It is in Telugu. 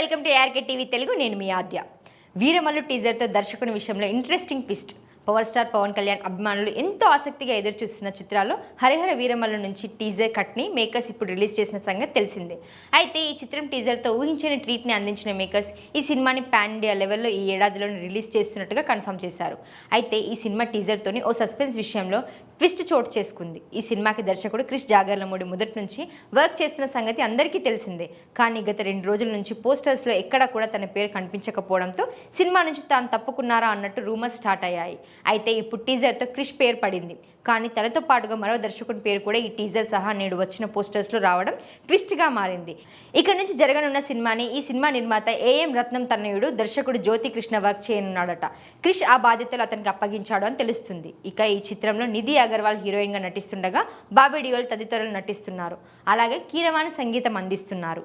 Welcome to ARK TV Telugu నేను మీ ఆద్య. వీరమల్లు టీజర్తో దర్శకుని విషయంలో interesting twist power star Pawan Kalyan అభిమానులు ఎంతో ఆసక్తిగా ఎదురు చూస్తున్న చిత్రాల్లో హరిహర వీరమల్ల నుంచి టీజర్ కట్ని మేకర్స్ ఇప్పుడు రిలీజ్ చేసిన సంగతి తెలిసిందే. అయితే ఈ చిత్రం టీజర్తో ఊహించని ట్రీట్ని అందించిన మేకర్స్ ఈ సినిమాని పాన్ ఇండియా లెవెల్లో ఈ ఏడాదిలోనే రిలీజ్ చేస్తున్నట్టుగా కన్ఫర్మ్ చేశారు. అయితే ఈ సినిమా టీజర్తోని ఓ సస్పెన్స్ విషయంలో ట్విస్ట్ చోటు చేసుకుంది. ఈ సినిమాకి దర్శకుడు క్రిష్ జాగర్లమూడి మొదటి నుంచి వర్క్ చేస్తున్న సంగతి అందరికీ తెలిసిందే. కానీ గత రెండు రోజుల నుంచి పోస్టర్స్లో ఎక్కడా కూడా తన పేరు కనిపించకపోవడంతో సినిమా నుంచి తాను తప్పుకున్నారా అన్నట్టు రూమర్స్ స్టార్ట్ అయ్యాయి. అయితే ఇప్పుడు టీజర్తో క్రిష్ పేరు పడింది. కానీ తనతో పాటుగా మరో దర్శకుడి పేరు కూడా ఈ టీజర్ సహా నేడు వచ్చిన పోస్టర్స్లో రావడం ట్విస్ట్గా మారింది. ఇక నుంచి జరగనున్న సినిమాని ఈ సినిమా నిర్మాత ఏఎం రత్నం తనయుడు దర్శకుడు జ్యోతి కృష్ణ వర్క్ చేయనున్నాడట. క్రిష్ ఆ బాధ్యతలు అతనికి అప్పగించాడు అని తెలుస్తుంది. ఇక ఈ చిత్రంలో నిధి అగర్వాల్ హీరోయిన్గా నటిస్తుండగా బాబీ డియోల్ తదితరులు నటిస్తున్నారు. అలాగే కీరవాణి సంగీతం అందిస్తున్నారు.